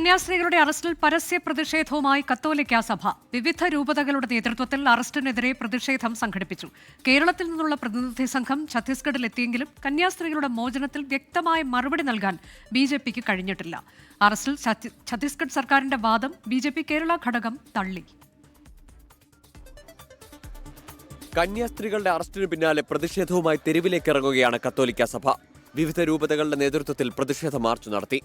കന്യാസ്ത്രീകളുടെ അറസ്റ്റിൽ പരസ്യ പ്രതിഷേധവുമായി കത്തോലിക്ക സഭ വിവിധ രൂപതകളുടെ നേതൃത്വത്തിൽ അറസ്റ്റിനെതിരെ പ്രതിഷേധം സംഘടിപ്പിച്ചു. കേരളത്തിൽ നിന്നുള്ള പ്രതിനിധി സംഘം ഛത്തീസ്ഗഡിൽ എത്തിയെങ്കിലും കന്യാസ്ത്രീകളുടെ മോചനത്തിൽ വ്യക്തമായ മറുപടി നൽകാൻ ബി ജെ പിക്ക് കഴിഞ്ഞിട്ടില്ല. അറസ്റ്റിൽ ഛത്തീസ്ഗഡ് സർക്കാരിന്റെ വാദം ബി ജെ പി കേരള ഘടകം തള്ളി. കന്യാസ്ത്രീകളുടെ അറസ്റ്റിന് പിന്നാലെ പ്രതിഷേധവുമായി തെരുവിലേക്ക് ഇറങ്ങുകയാണ് കത്തോലിക്ക സഭ. വിവിധ രൂപതകളുടെ നേതൃത്വത്തിൽ പ്രതിഷേധ മാർച്ച് നടത്തി.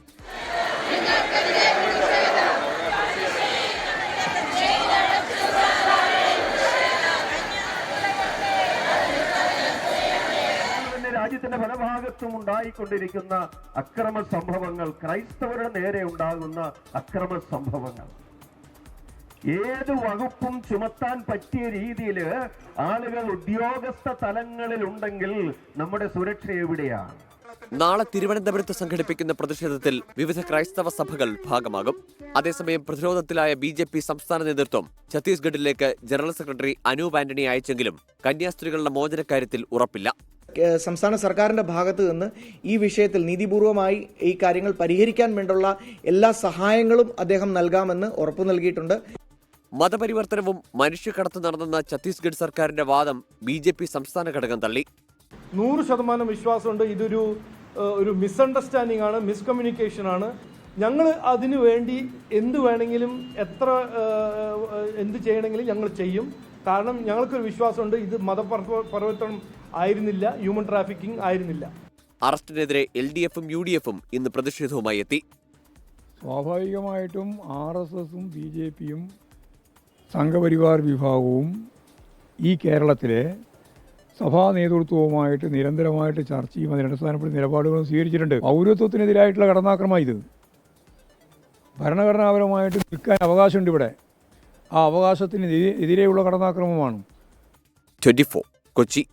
രാജ്യത്തിന്റെ പല ഭാഗത്തും ഉണ്ടായിക്കൊണ്ടിരിക്കുന്ന അക്രമ സംഭവങ്ങൾ ക്രൈസ്തവരുടെ നേരെ ഉണ്ടാകുന്ന അക്രമ സംഭവങ്ങൾ. ഏത് വകുപ്പും ചുമത്താൻ പറ്റിയ രീതിയിൽ ആളുകൾ ഉദ്യോഗസ്ഥ തലങ്ങളിൽ ഉണ്ടെങ്കിൽ നമ്മുടെ സുരക്ഷ എവിടെയാണ്? നാളെ തിരുവനന്തപുരത്ത് സംഘടിപ്പിക്കുന്ന പ്രതിഷേധത്തിൽ വിവിധ ക്രൈസ്തവ സഭകൾ ഭാഗമാകും. അതേസമയം പ്രതിരോധത്തിലായ ബി ജെ പി സംസ്ഥാന നേതൃത്വം ഛത്തീസ്ഗഡിലേക്ക് ജനറൽ സെക്രട്ടറി അനൂപ് ആന്റണി അയച്ചെങ്കിലും കന്യാസ്ത്രീകളുടെ മോചനക്കാര്യത്തിൽ ഉറപ്പില്ല. സംസ്ഥാന സർക്കാരിന്റെ ഭാഗത്ത് നിന്ന് ഈ വിഷയത്തിൽ നീതിപൂർവമായി ഈ കാര്യങ്ങൾ പരിഹരിക്കാൻ വേണ്ടുള്ള എല്ലാ സഹായങ്ങളും അദ്ദേഹം നൽകാമെന്ന് ഉറപ്പു നൽകിയിട്ടുണ്ട്. മതപരിവർത്തനവും മനുഷ്യക്കടത്ത് നടന്നെന്ന ഛത്തീസ്ഗഡ് സർക്കാരിന്റെ വാദം ബി ജെ പി സംസ്ഥാന ഘടകം തള്ളി. നൂറ് ശതമാനം വിശ്വാസമുണ്ട്. ഇതൊരു ഒരു മിസ്അണ്ടർസ്റ്റാൻഡിംഗ് ആണ് മിസ്കമ്മ്യൂണിക്കേഷൻ ആണ്. ഞങ്ങൾ അതിനു വേണ്ടി എന്ത് വേണമെങ്കിലും എത്ര എന്ത് ചെയ്യണമെങ്കിലും ഞങ്ങൾ ചെയ്യും. കാരണം ഞങ്ങൾക്കൊരു വിശ്വാസമുണ്ട് ഇത് മതപരിവർത്തനം ആയിരുന്നില്ല ഹ്യൂമൻ ട്രാഫിക്കിംഗ് ആയിരുന്നില്ല. അറസ്റ്റിനെതിരെ എൽ ഡി എഫും യു ഡി എഫും ഇന്ന് പ്രതിഷേധവുമായി എത്തി. സ്വാഭാവികമായിട്ടും ആർ എസ് എസും ബി ജെ പിയും സംഘപരിവാർ വിഭാഗവും ഈ കേരളത്തിലെ സഭാ നേതൃത്വവുമായിട്ട് നിരന്തരമായിട്ട് ചർച്ചയും അതിനടിസ്ഥാനപ്പെടുത്തി നിലപാടുകളും സ്വീകരിച്ചിട്ടുണ്ട്. പൗരത്വത്തിനെതിരായിട്ടുള്ള കടന്നാക്രമം ഇത് ഭരണഘടനാപരമായിട്ട് നിൽക്കാൻ അവകാശമുണ്ട് ഇവിടെ. ആ അവകാശത്തിന് എതിരെ- എതിരെയുള്ള കടന്നാക്രമമാണ്. ട്വന്റി കൊച്ചി.